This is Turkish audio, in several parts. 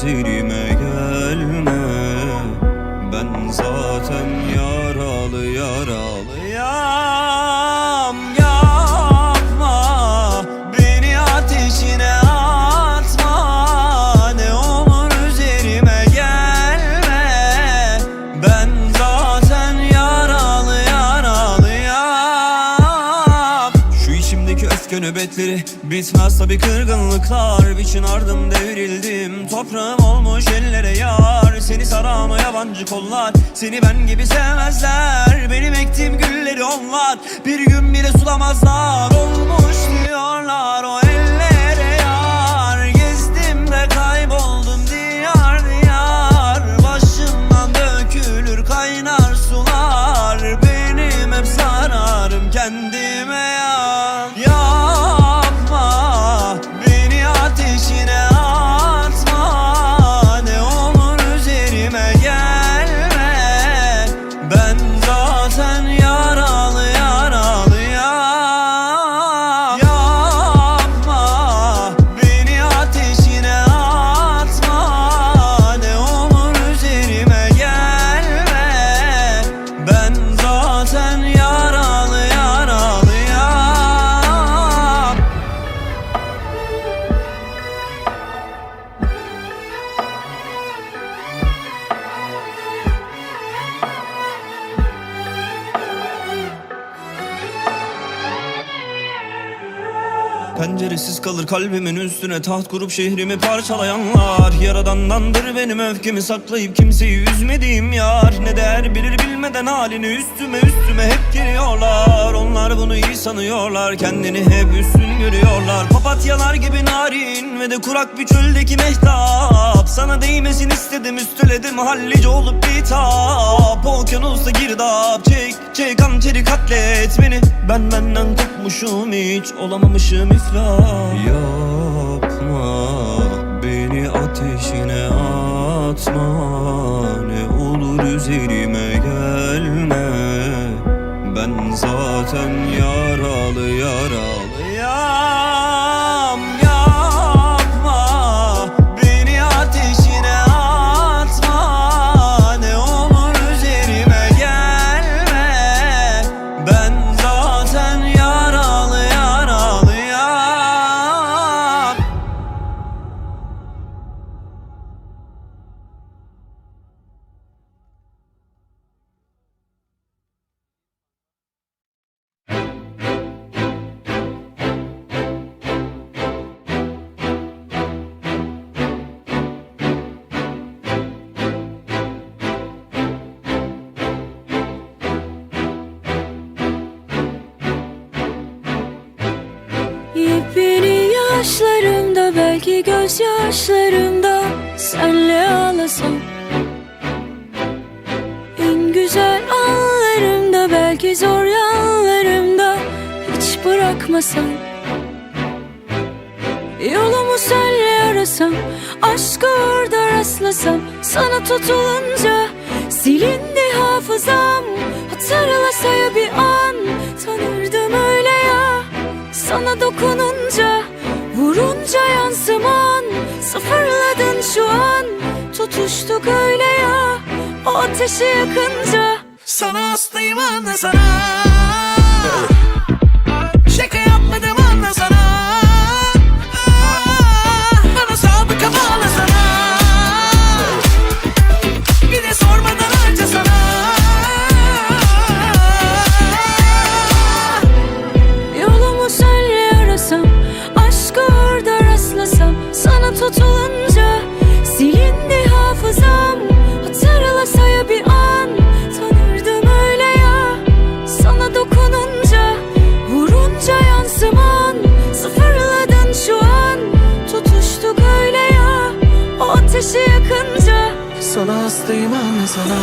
距离。Öfke nöbetleri Bitmez tabi kırgınlıklar. Biçin ardım devrildim. Toprağım olmuş ellere yar. Seni saran o yabancı kollar. Seni ben gibi sevmezler. Benim ektiğim gülleri onlar. Bir gün bile sulamazlar. Olmuş diyorlar o Penceresiz kalır kalbimin üstüne taht kurup şehrimi parçalayanlar. Yaradandandır benim öfkemi saklayıp kimseyi üzmediğim yar. Ne değer bilir bilmeden halini üstüme üstüme hep giriyorlar. Onlar bunu iyi sanıyorlar kendini hep üstün görüyorlar. Papatyalar gibi narin ve de kurak bir çöldeki mehtap Sana değmesin istedim üsteledim hallice olup bitap Okyanusta girdap çek çek hançeri katlet beni. Ben benden kopmuşum hiç olamamışım iflah Yapma beni ateşine atma. Ne olur üzerime Yepyeni yaşlarımda belki gözyaşlarımda senle ağlasam. En güzel anlarımda belki zor yanlarımda hiç bırakmasam. Yolumu senle arasam aşka orada rastlasam. Sana tutulunca silindi hafızam. Hatırlasa ya bir an tanırdım öyle ya. Sana dokununca Vurunca yansıman Sıfırladın şu an. Tutuştuk öyle ya O ateşi yakınca. Sana hastayım anla sana Sana hastayım anla sana.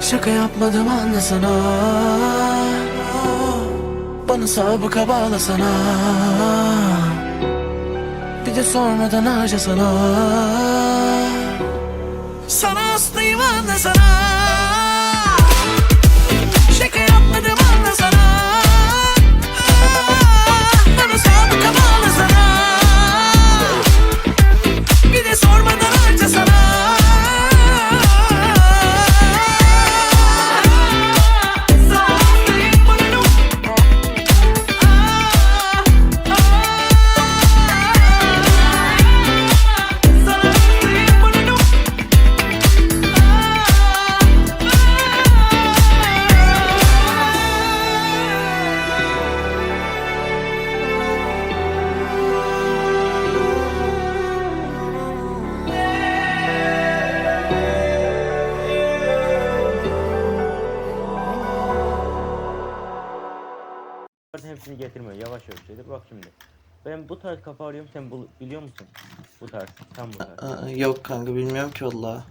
Şaka yapmadım anla sana. Bana sabıka bağla sana. Bir de sormadan harca sana. Sana hastayım anla sana zaten hepsini getirmiyor. Yavaş yavaş şeydir. Bak şimdi. Ben bu tarz kafa arıyorum. Sen bul- biliyor musun? Bu tarz. Tam bu tarz. Yok kanka bilmiyorum ki valla.